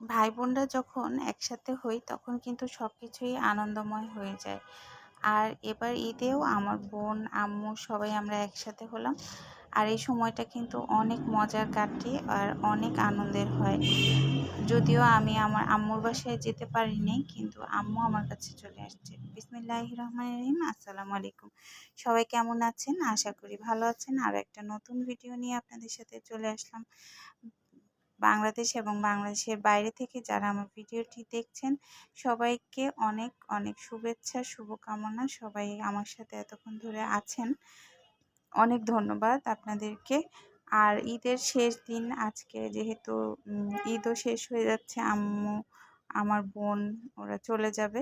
ভাই বোনরা যখন একসাথে হই, তখন কিন্তু সব কিছুই আনন্দময় হয়ে যায়। আর এবার ঈদেও আমার বোন, আম্মু সবাই আমরা একসাথে হলাম। আর এই সময়টা কিন্তু অনেক মজার কাটে আর অনেক আনন্দের হয়। যদিও আমি আমার আম্মুর বাসায় যেতে পারিনি, কিন্তু আম্মু আমার কাছে চলে আসছে। বিসমিল্লাহ রহমান রহিম, আসসালামু আলাইকুম। সবাই কেমন আছেন? আশা করি ভালো আছেন। আর একটা নতুন ভিডিও নিয়ে আপনাদের সাথে চলে আসলাম। বাংলাদেশ এবং বাংলাদেশের বাইরে থেকে যারা আমার ভিডিওটি দেখছেন, সবাইকে অনেক অনেক শুভেচ্ছা, শুভকামনা। সবাই আমার সাথে এতক্ষণ ধরে আছেন। অনেক ধন্যবাদ আপনাদেরকে। আর ঈদের শেষ দিন, আজকে যেহেতু ঈদও শেষ হয়ে যাচ্ছে, আম্মু, আমার বোন, ওরা চলে যাবে।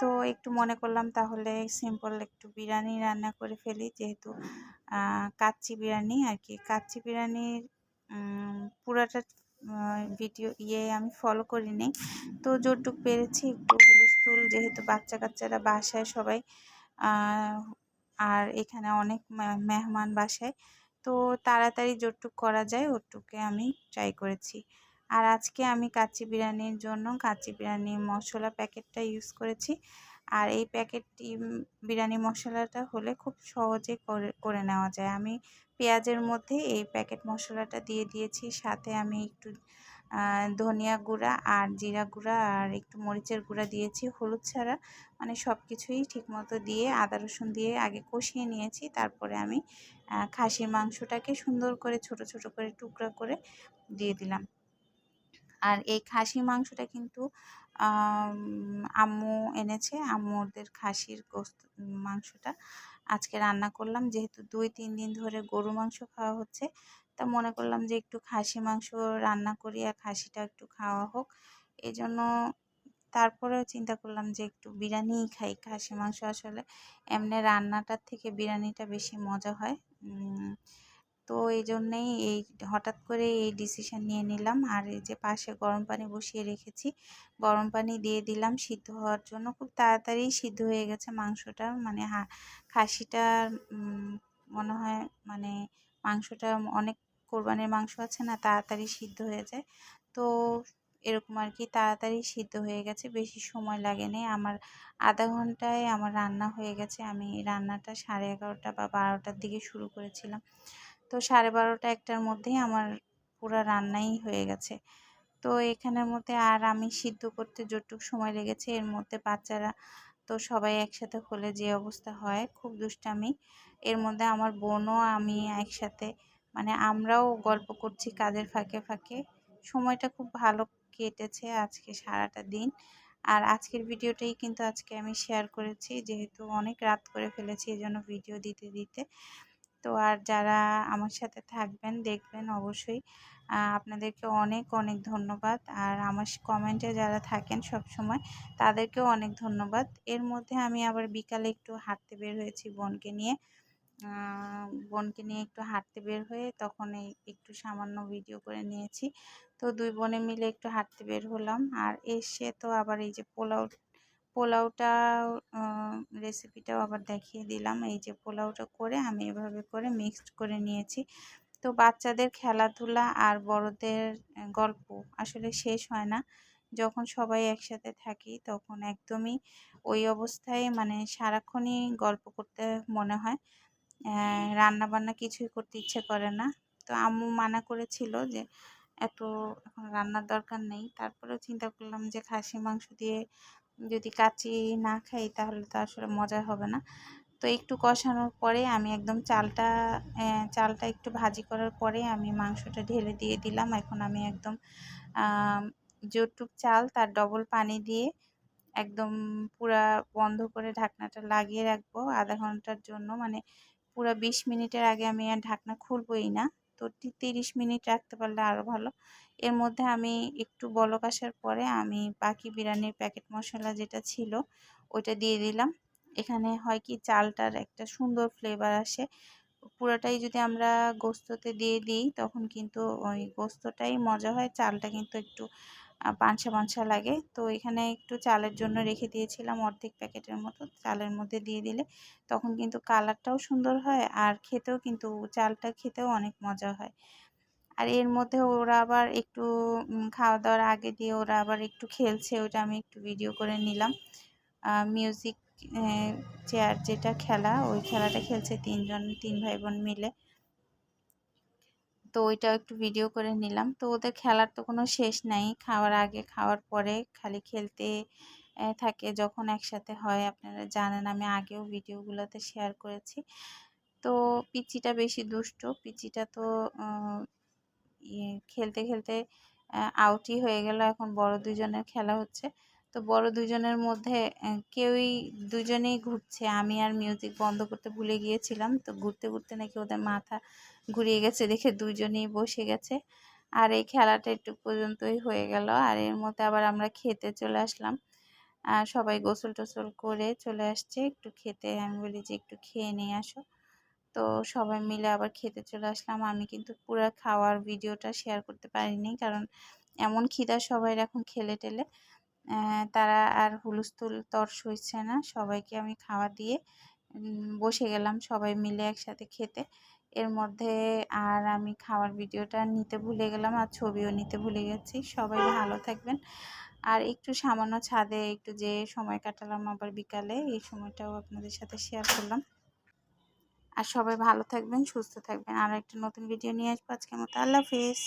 তো একটু মনে করলাম তাহলে সিম্পল একটু বিরিয়ানি রান্না করে ফেলি, যেহেতু কাচ্চি বিরিয়ানি আর কি। কাচ্চি বিরিয়ানির পুরাটা ভিডিও ইয়ে আমি ফলো করিনি। তো যতটুক পেরেছি একটু হুলস্থুল যেহেতু বাচ্চা কাচ্চারা বাসায় সবাই আর এখানে অনেক মেহমান বাসায়, তো তাড়াতাড়ি যতটুক করা যায় ওটুকে আমি ট্রাই করেছি। আর আজকে আমি কাচ্চি বিরিয়ানির জন্য কাচ্চি বিরিয়ানি মশলা প্যাকেটটা ইউজ করেছি। আর এই প্যাকেটটি বিরিয়ানি মশলাটা হলে খুব সহজে করে করে নেওয়া যায়। আমি পেঁয়াজের মধ্যে এই প্যাকেট মশলাটা দিয়ে দিয়েছি। সাথে আমি একটু ধনিয়া গুঁড়া আর জিরা গুঁড়া আর একটু মরিচের গুঁড়া দিয়েছি। হলুদ ছাড়া মানে সব কিছুই ঠিকমতো দিয়ে, আদা রসুন দিয়ে আগে কষিয়ে নিয়েছি। তারপরে আমি খাসির মাংসটাকে সুন্দর করে ছোট ছোট করে টুকরা করে দিয়ে দিলাম। আর এই খাসি মাংসটা কিন্তু আম্মু এনেছে, আম্মুদের খাসির গোস্ত, মাংসটা। আজকে রান্না করলাম, যেহেতু দুই, তিন দিন ধরে গরু মাংস খাওয়া হচ্ছে, তা মনে করলাম যে একটু খাসি মাংস রান্না করি আর খাসিটা একটু খাওয়া হোক। এই জন্য তারপরেও চিন্তা করলাম যে একটু বিরিয়ানিই খাই। খাসি মাংস আসলে এমনি রান্নাটার থেকে বিরিয়ানিটা বেশি মজা হয়। তো এই জন্যেই এই হঠাৎ করে এই ডিসিশান নিয়ে নিলাম। আর এই যে পাশে গরম পানি বসিয়ে রেখেছি, গরম পানি দিয়ে দিলাম সিদ্ধ হওয়ার জন্য। খুব তাড়াতাড়ি সিদ্ধ হয়ে গেছে মাংসটা মানে হা, খাসিটা মনে হয় মানে মাংসটা অনেক কোরবানির মাংস আছে না, তাড়াতাড়ি সিদ্ধ হয়ে যায়। তো এরকম আর কি তাড়াতাড়ি সিদ্ধ হয়ে গেছে, বেশি সময় লাগেনি। আমার আধা ঘন্টায় আমার রান্না হয়ে গেছে। আমি রান্নাটা সাড়ে এগারোটা বা বারোটার দিকে শুরু করেছিলাম। তো সাড়ে বারোটা একটার মধ্যেই আমার পুরো রান্নাই হয়ে গেছে। তো এখানের মধ্যে আর আমি সিদ্ধ করতে যতটুকু সময় লেগেছে, এর মধ্যে বাচ্চারা তো সবাই একসাথে হলে যে অবস্থা হয়, খুব দুষ্টামি। এর মধ্যে আমার বোনও আমি একসাথে মানে আমরাও গল্প করছি কাজের ফাঁকে ফাঁকে। সময়টা খুব ভালো কেটেছে আজকে সারাটা দিন। আর আজকের ভিডিওটাই কিন্তু আজকে আমি শেয়ার করেছি, যেহেতু অনেক রাত করে ফেলেছি এই জন্য ভিডিও দিতে দিতে। তো আর যারা আমার সাথে থাকবেন, দেখবেন অবশ্যই আপনাদেরকে অনেক অনেক ধন্যবাদ। আর আমার কমেন্টে যারা থাকেন সব সময় তাদেরকেও অনেক ধন্যবাদ। এর মধ্যে আমি আবার বিকালে একটু হাঁটতে বের হয়েছি বোনকে নিয়ে। বোনকে নিয়ে একটু হাঁটতে বের হয়ে তখন এই একটু সামান্য ভিডিও করে নিয়েছি। তো দুই বোনে মিলে একটু হাঁটতে বের হলাম। আর এসে তো আবার এই যে পোলাও পোলাওটা রেসিপিটাও আবার দেখিয়ে দিলাম। এই যে পোলাওটা করে আমি এভাবে করে মিক্সড করে নিয়েছি। তো বাচ্চাদের খেলাধুলা আর বড়দের গল্প আসলে শেষ হয় না। যখন সবাই একসাথে থাকি তখন একদমই ওই অবস্থায় মানে সারাক্ষণই গল্প করতে মনে হয়। রান্না বান্না কিছুই করতে ইচ্ছে করে না। তো আম্মু মানা করেছিল যে, এত এখন রান্নার দরকার নেই। তারপরেও চিন্তা করলাম যে খাসি, মাংস দিয়ে যদি কাচি না খাই তাহলে তো আসলে মজা হবে না। তো একটু কষানোর পরে আমি একদম চালটা চালটা একটু ভাজি করার পরে আমি মাংসটা ঢেলে দিয়ে দিলাম। এখন আমি একদম যতটুক চাল তার ডবল পানি দিয়ে একদম পুরা বন্ধ করে ঢাকনাটা লাগিয়ে রাখব। আধা ঘণ্টার জন্য মানে পুরো বিশ মিনিটের আগে আমি আর ঢাকনা খুলবই না। তো তিরিশ মিনিট রাখতে পারলে আরও ভালো। এর মধ্যে আমি একটু বলক আসার পরে আমি বাকি বিরিয়ানির প্যাকেট মশলা যেটা ছিল, ওইটা দিয়ে দিলাম। এখানে হয় কি চালটার একটা সুন্দর ফ্লেভার আসে। পুরোটাই যদি আমরা গোস্ততে দিয়ে দিই, তখন কিন্তু ওই গোস্তটাই মজা হয়, চালটা কিন্তু একটু পাঞ্ছা পাঞ্ছা লাগে। তো এখানে একটু চালের জন্য রেখে দিয়েছিলাম অর্ধেক প্যাকেটের মতো। চালের মধ্যে দিয়ে দিলে তখন কিন্তু কালারটাও সুন্দর হয় আর খেতেও কিন্তু চালটা খেতেও অনেক মজা হয়। আর এর মধ্যে ওরা আবার একটু খাওয়া দাওয়ার আগে দিয়ে ওরা আবার একটু খেলছে ওটা আমি একটু ভিডিও করে নিলাম। মিউজিক চেয়ার যেটা খেলা, ওই খেলাটা খেলছে তিনজন, তিন ভাই বোন মিলে। তো ওইটাও একটু ভিডিও করে নিলাম। তো ওদের খেলার তো কোনো শেষ নাই। খাওয়ার আগে, খাওয়ার পরে খালি খেলতে থাকে যখন একসাথে হয়। আপনারা জানেন আমি আগেও ভিডিওগুলোতে শেয়ার করেছি। তো পিচিটা বেশি দুষ্ট। পিচিটা তো খেলতে খেলতে আউটই হয়ে গেল। এখন বড় দুজনের খেলা হচ্ছে। তো বড় দুজনের মধ্যে কেউই দুজনেই ঘুরছে। আমি আর মিউজিক বন্ধ করতে ভুলে গিয়েছিলাম। তো ঘুরতে ঘুরতে নাকি ওদের মাথা ঘুরিয়ে গেছে, দেখে দুজনেই বসে গেছে। আর এই খেলাটা একটু পর্যন্তই হয়ে গেল। আর এর মধ্যে আবার আমরা খেতে চলে আসলাম। আর সবাই গোসল টোসল করে চলে আসছে। একটু খেতে, আমি বলি যে একটু খেয়ে নিয়ে আসো। তো সবাই মিলে আবার খেতে চলে আসলাম। আমি কিন্তু পুরো খাওয়ার ভিডিওটা শেয়ার করতে পারিনি। কারণ এমন খিদা সবাই এখন খেলে টেলে। তারা আর হুলস্থুল তর সইছে না। সবাইকে আমি খাওয়া দিয়ে বসে গেলাম। সবাই মিলে একসাথে খেতে। এর মধ্যে আর আমি খাওয়ার ভিডিওটা নিতে ভুলে গেলাম আর ছবিও নিতে ভুলে গেছি। সবাই ভালো থাকবেন। আর একটু সামান্য ছাদে একটু যে সময় কাটালাম আবার বিকালে, এই সময়টাও আপনাদের সাথে শেয়ার করলাম। আর সবাই ভালো থাকবেন, সুস্থ থাকবেন। আর একটা নতুন ভিডিও নিয়ে আসব আজকের মতো। আল্লাহ হাফিজ।